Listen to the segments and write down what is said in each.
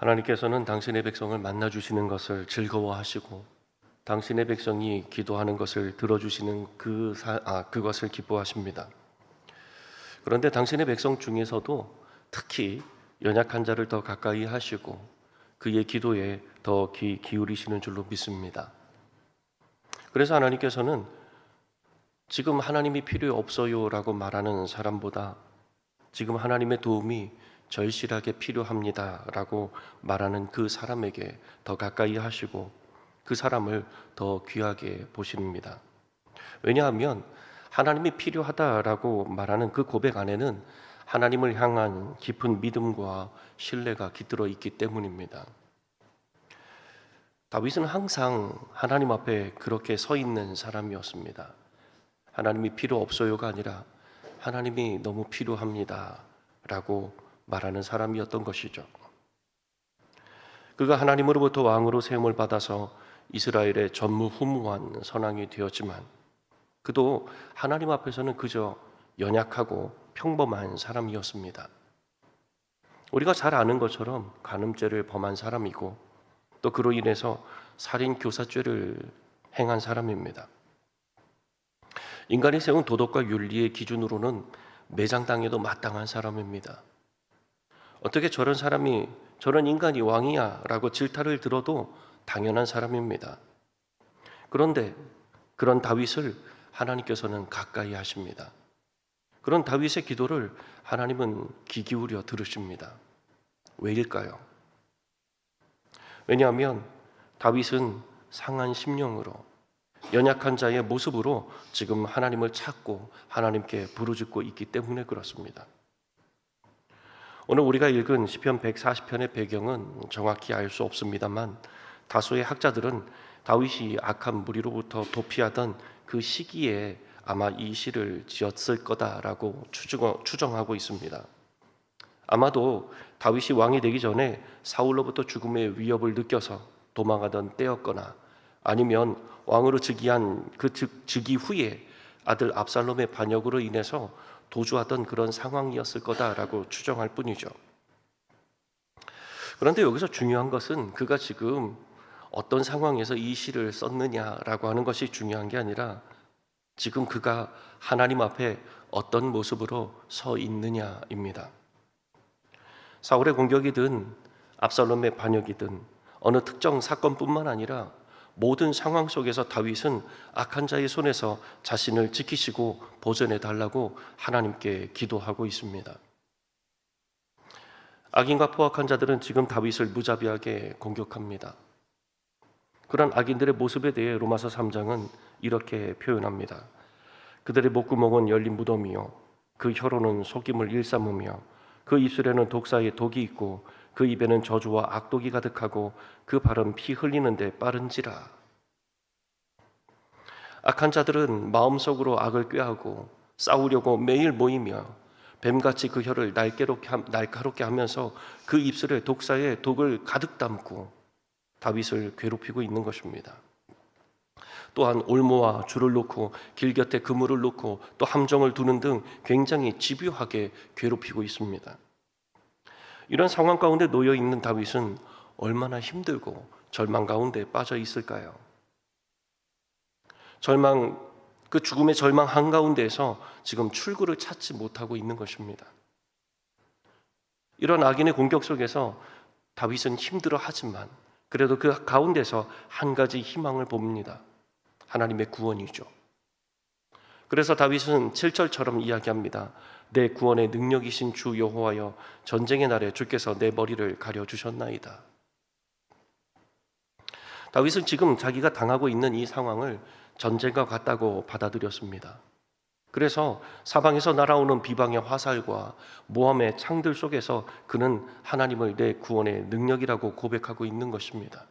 하나님께서는 당신의 백성을 만나 주시는 것을 즐거워하시고 당신의 백성이 기도하는 것을 들어주시는 그 사, 아, 그것을 기뻐하십니다. 그런데 당신의 백성 중에서도 특히 연약한 자를 더 가까이 하시고 그의 기도에 더 귀 기울이시는 줄로 믿습니다. 그래서 하나님께서는 지금 하나님이 필요 없어요라고 말하는 사람보다 지금 하나님의 도움이 절실하게 필요합니다라고 말하는 그 사람에게 더 가까이 하시고 그 사람을 더 귀하게 보십니다. 왜냐하면 하나님이 필요하다라고 말하는 그 고백 안에는 하나님을 향한 깊은 믿음과 신뢰가 깃들어 있기 때문입니다. 다윗은 항상 하나님 앞에 그렇게 서 있는 사람이었습니다. 하나님이 필요 없어요가 아니라 하나님이 너무 필요합니다라고 말하는 사람이었던 것이죠. 그가 하나님으로부터 왕으로 세움을 받아서 이스라엘의 전무후무한 선왕이 되었지만 그도 하나님 앞에서는 그저 연약하고 평범한 사람이었습니다. 우리가 잘 아는 것처럼 간음죄를 범한 사람이고 또 그로 인해서 살인 교사죄를 행한 사람입니다. 인간이 세운 도덕과 윤리의 기준으로는 매장당해도 마땅한 사람입니다. 어떻게 저런 사람이 저런 인간이 왕이야라고 질타를 들어도 당연한 사람입니다. 그런데 그런 다윗을 하나님께서는 가까이 하십니다. 그런 다윗의 기도를 하나님은 귀 기울여 들으십니다. 왜일까요? 왜냐하면 다윗은 상한 심령으로 연약한 자의 모습으로 지금 하나님을 찾고 하나님께 부르짖고 있기 때문에 그렇습니다. 오늘 우리가 읽은 시편 140편의 배경은 정확히 알 수 없습니다만 다수의 학자들은 다윗이 악한 무리로부터 도피하던 그 시기에 아마 이 시를 지었을 거다라고 추정하고 있습니다. 아마도 다윗이 왕이 되기 전에 사울로부터 죽음의 위협을 느껴서 도망하던 때였거나 아니면 왕으로 즉위한 그 즉위 후에 아들 압살롬의 반역으로 인해서 도주하던 그런 상황이었을 거다라고 추정할 뿐이죠. 그런데 여기서 중요한 것은 그가 지금 어떤 상황에서 이 시를 썼느냐라고 하는 것이 중요한 게 아니라 지금 그가 하나님 앞에 어떤 모습으로 서 있느냐입니다. 사울의 공격이든 압살롬의 반역이든 어느 특정 사건뿐만 아니라 모든 상황 속에서 다윗은 악한 자의 손에서 자신을 지키시고 보존해 달라고 하나님께 기도하고 있습니다. 악인과 포악한 자들은 지금 다윗을 무자비하게 공격합니다. 그런 악인들의 모습에 대해 로마서 3장은 이렇게 표현합니다. 그들의 목구멍은 열린 무덤이요 그 혀로는 속임을 일삼으며 그 입술에는 독사의 독이 있고 그 입에는 저주와 악독이 가득하고 그 발은 피 흘리는데 빠른지라. 악한 자들은 마음속으로 악을 꾀하고 싸우려고 매일 모이며 뱀같이 그 혀를 날카롭게 하면서 그 입술에 독사의 독을 가득 담고 다윗을 괴롭히고 있는 것입니다. 또한 올모와 줄을 놓고 길 곁에 그물을 놓고 또 함정을 두는 등 굉장히 집요하게 괴롭히고 있습니다. 이런 상황 가운데 놓여 있는 다윗은 얼마나 힘들고 절망 가운데 빠져 있을까요? 절망 그 죽음의 절망 한가운데에서 지금 출구를 찾지 못하고 있는 것입니다. 이런 악인의 공격 속에서 다윗은 힘들어 하지만 그래도 그 가운데서 한 가지 희망을 봅니다. 하나님의 구원이죠. 그래서 다윗은 7절처럼 이야기합니다. 내 구원의 능력이신 주 여호와여 전쟁의 날에 주께서 내 머리를 가려 주셨나이다. 다윗은 지금 자기가 당하고 있는 이 상황을 전쟁과 같다고 받아들였습니다. 그래서 사방에서 날아오는 비방의 화살과 모함의 창들 속에서 그는 하나님을 내 구원의 능력이라고 고백하고 있는 것입니다.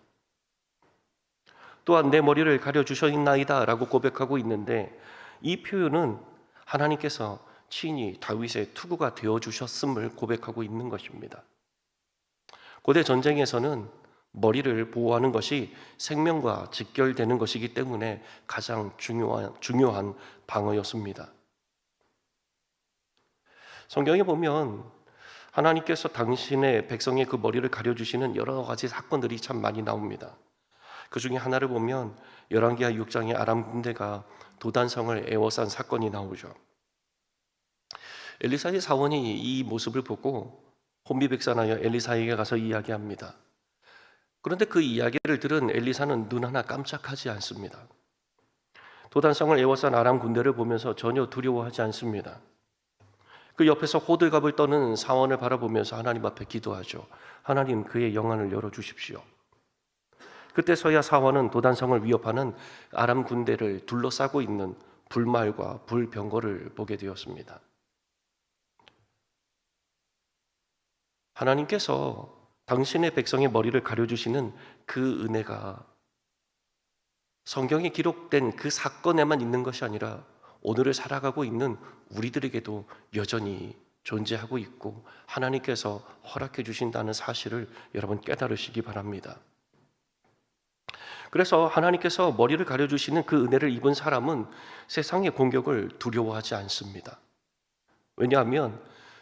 또한 내 머리를 가려 주셨나이다라고 고백하고 있는데 이 표현은 하나님께서 친히 다윗의 투구가 되어 주셨음을 고백하고 있는 것입니다. 고대 전쟁에서는 머리를 보호하는 것이 생명과 직결되는 것이기 때문에 가장 중요한 중요한 방어였습니다. 성경에 보면 하나님께서 당신의 백성의 그 머리를 가려주시는 여러 가지 사건들이 참 많이 나옵니다. 그 중에 하나를 보면 열왕기하 6장의 아람 군대가 도단성을 에워싼 사건이 나오죠. 엘리사의 사원이 이 모습을 보고 혼비 백산하여 엘리사에게 가서 이야기합니다. 그런데 그 이야기를 들은 엘리사는 눈 하나 깜짝하지 않습니다. 도단성을 에워싼 아람 군대를 보면서 전혀 두려워하지 않습니다. 그 옆에서 호들갑을 떠는 사원을 바라보면서 하나님 앞에 기도하죠. 하나님 그의 영안을 열어 주십시오. 그때서야 사원은 도단성을 위협하는 아람 군대를 둘러싸고 있는 불말과 불병거를 보게 되었습니다. 하나님께서 당신의 백성의 머리를 가려주시는 그 은혜가 성경에 기록된 그 사건에만 있는 것이 아니라 오늘을 살아가고 있는 우리들에게도 여전히 존재하고 있고 하나님께서 허락해 주신다는 사실을 여러분 깨달으시기 바랍니다. 그래서 하나님께서 머리를 가려주시는 그 은혜를 입은 사람은 세상의 공격을 두려워하지 않습니다. 왜냐하면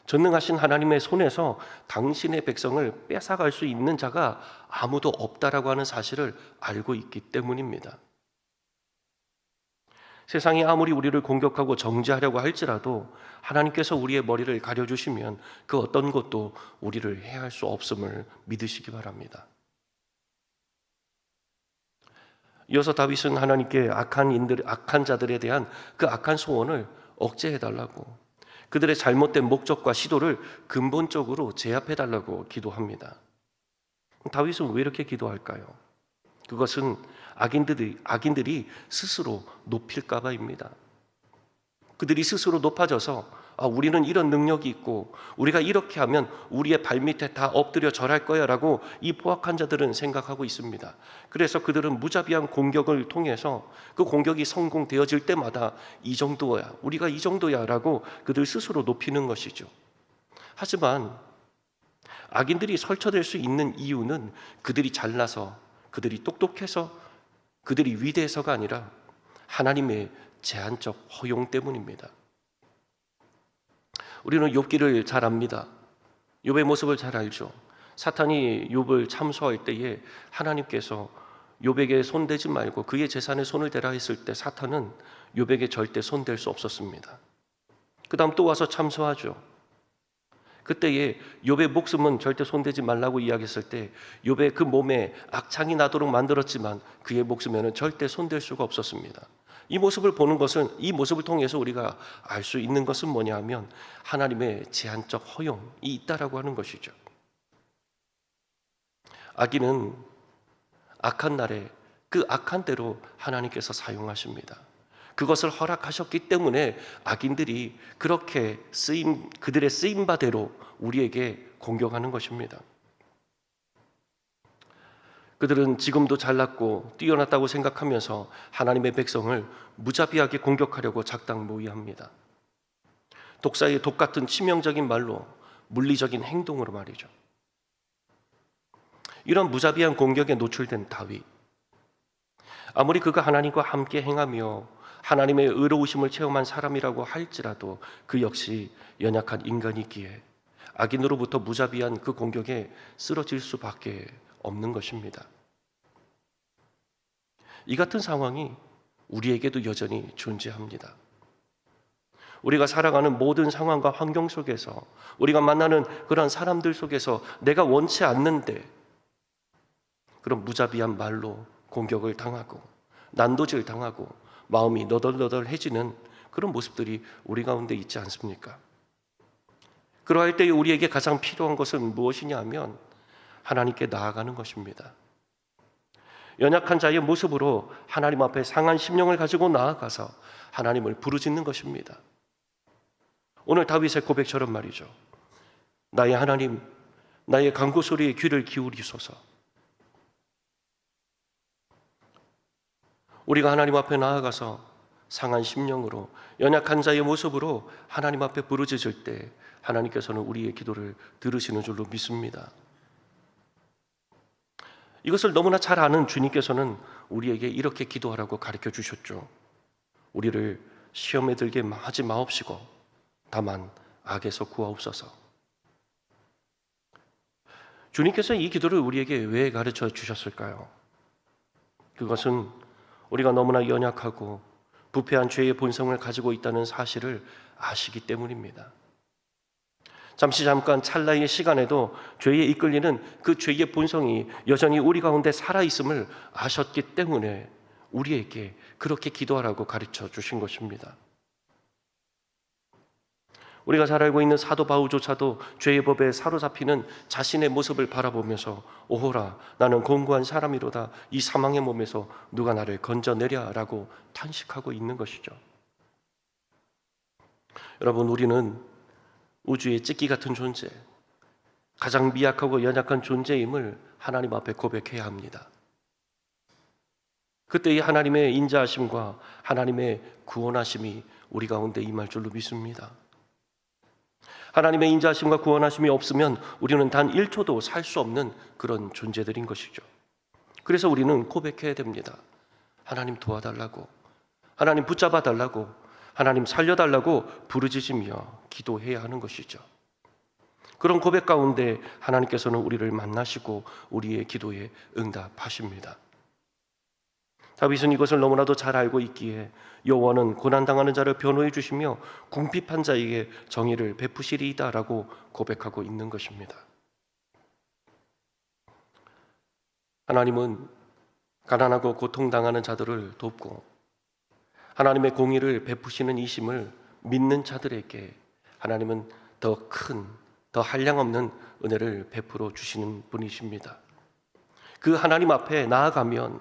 전능하신 하나님의 손에서 당신의 백성을 뺏어갈 수 있는 자가 아무도 없다라고 하는 사실을 알고 있기 때문입니다. 세상이 아무리 우리를 공격하고 정죄하려고 할지라도 하나님께서 우리의 머리를 가려주시면 그 어떤 것도 우리를 해할 수 없음을 믿으시기 바랍니다. 이어서 다윗은 하나님께 악한 인들, 악한 자들에 대한 그 악한 소원을 억제해 달라고 그들의 잘못된 목적과 시도를 근본적으로 제압해 달라고 기도합니다. 다윗은 왜 이렇게 기도할까요? 그것은 악인들이, 악인들이 스스로 높일까봐입니다. 그들이 스스로 높아져서 아, 우리는 이런 능력이 있고 우리가 이렇게 하면 우리의 발밑에 다 엎드려 절할 거야라고 이 포악한 자들은 생각하고 있습니다. 그래서 그들은 무자비한 공격을 통해서 그 공격이 성공되어질 때마다 이 정도야, 우리가 이 정도야라고 그들 스스로 높이는 것이죠. 하지만 악인들이 설쳐될 수 있는 이유는 그들이 잘나서 그들이 똑똑해서 그들이 위대해서가 아니라 하나님의 제한적 허용 때문입니다. 우리는 욥기를 잘 압니다. 욥의 모습을 잘 알죠. 사탄이 욥을 참소할 때에 하나님께서 욥에게 손대지 말고 그의 재산에 손을 대라 했을 때 사탄은 욥에게 절대 손댈 수 없었습니다. 그다음 또 와서 참소하죠. 그때에 욥의 목숨은 절대 손대지 말라고 이야기했을 때 욥의 그 몸에 악창이 나도록 만들었지만 그의 목숨에는 절대 손댈 수가 없었습니다. 이 모습을 보는 것은 이 모습을 통해서 우리가 알 수 있는 것은 뭐냐 하면 하나님의 제한적 허용이 있다라고 하는 것이죠. 악인은 악한 날에 그 악한 대로 하나님께서 사용하십니다. 그것을 허락하셨기 때문에 악인들이 그렇게 쓰임 그들의 쓰임 바대로 우리에게 공격하는 것입니다. 그들은 지금도 잘났고 뛰어났다고 생각하면서 하나님의 백성을 무자비하게 공격하려고 작당모의합니다. 독사의 독 같은 치명적인 말로 물리적인 행동으로 말이죠. 이런 무자비한 공격에 노출된 다윗. 아무리 그가 하나님과 함께 행하며 하나님의 의로우심을 체험한 사람이라고 할지라도 그 역시 연약한 인간이기에 악인으로부터 무자비한 그 공격에 쓰러질 수밖에 없는 것입니다. 이 같은 상황이 우리에게도 여전히 존재합니다. 우리가 살아가는 모든 상황과 환경 속에서 우리가 만나는 그런 사람들 속에서 내가 원치 않는데 그런 무자비한 말로 공격을 당하고 난도질 당하고 마음이 너덜너덜해지는 그런 모습들이 우리 가운데 있지 않습니까? 그러할 때 우리에게 가장 필요한 것은 무엇이냐 하면 하나님께 나아가는 것입니다. 연약한 자의 모습으로 하나님 앞에 상한 심령을 가지고 나아가서 하나님을 부르짖는 것입니다. 오늘 다윗의 고백처럼 말이죠. 나의 하나님, 나의 간구 소리에 귀를 기울이소서. 우리가 하나님 앞에 나아가서 상한 심령으로 연약한 자의 모습으로 하나님 앞에 부르짖을 때 하나님께서는 우리의 기도를 들으시는 줄로 믿습니다. 이것을 너무나 잘 아는 주님께서는 우리에게 이렇게 기도하라고 가르쳐 주셨죠. 우리를 시험에 들게 하지 마옵시고 다만 악에서 구하옵소서. 주님께서 이 기도를 우리에게 왜 가르쳐 주셨을까요? 그것은 우리가 너무나 연약하고 부패한 죄의 본성을 가지고 있다는 사실을 아시기 때문입니다. 잠시 잠깐 찰나의 시간에도 죄에 이끌리는 그 죄의 본성이 여전히 우리 가운데 살아 있음을 아셨기 때문에 우리에게 그렇게 기도하라고 가르쳐 주신 것입니다. 우리가 잘 알고 있는 사도 바울조차도 죄의 법에 사로잡히는 자신의 모습을 바라보면서 오호라 나는 공고한 사람이로다 이 사망의 몸에서 누가 나를 건져내랴라고 탄식하고 있는 것이죠. 여러분 우리는 우주의 찍기 같은 존재, 가장 미약하고 연약한 존재임을 하나님 앞에 고백해야 합니다. 그때 이 하나님의 인자하심과 하나님의 구원하심이 우리 가운데 임할 줄로 믿습니다. 하나님의 인자하심과 구원하심이 없으면 우리는 단 1초도 살 수 없는 그런 존재들인 것이죠. 그래서 우리는 고백해야 됩니다. 하나님 도와달라고, 하나님 붙잡아 달라고, 하나님 살려달라고 부르짖으며 기도해야 하는 것이죠. 그런 고백 가운데 하나님께서는 우리를 만나시고 우리의 기도에 응답하십니다. 다윗은 이것을 너무나도 잘 알고 있기에 여호와는 고난 당하는 자를 변호해 주시며 궁핍한 자에게 정의를 베푸시리이다라고 고백하고 있는 것입니다. 하나님은 가난하고 고통당하는 자들을 돕고 하나님의 공의를 베푸시는 이심을 믿는 자들에게 하나님은 더 큰, 더 한량없는 은혜를 베풀어 주시는 분이십니다. 그 하나님 앞에 나아가면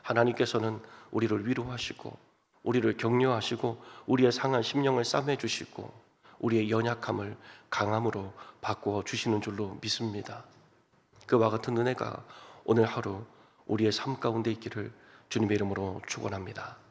하나님께서는 우리를 위로하시고 우리를 격려하시고 우리의 상한 심령을 싸매 주시고 우리의 연약함을 강함으로 바꾸어 주시는 줄로 믿습니다. 그와 같은 은혜가 오늘 하루 우리의 삶 가운데 있기를 주님의 이름으로 축원합니다.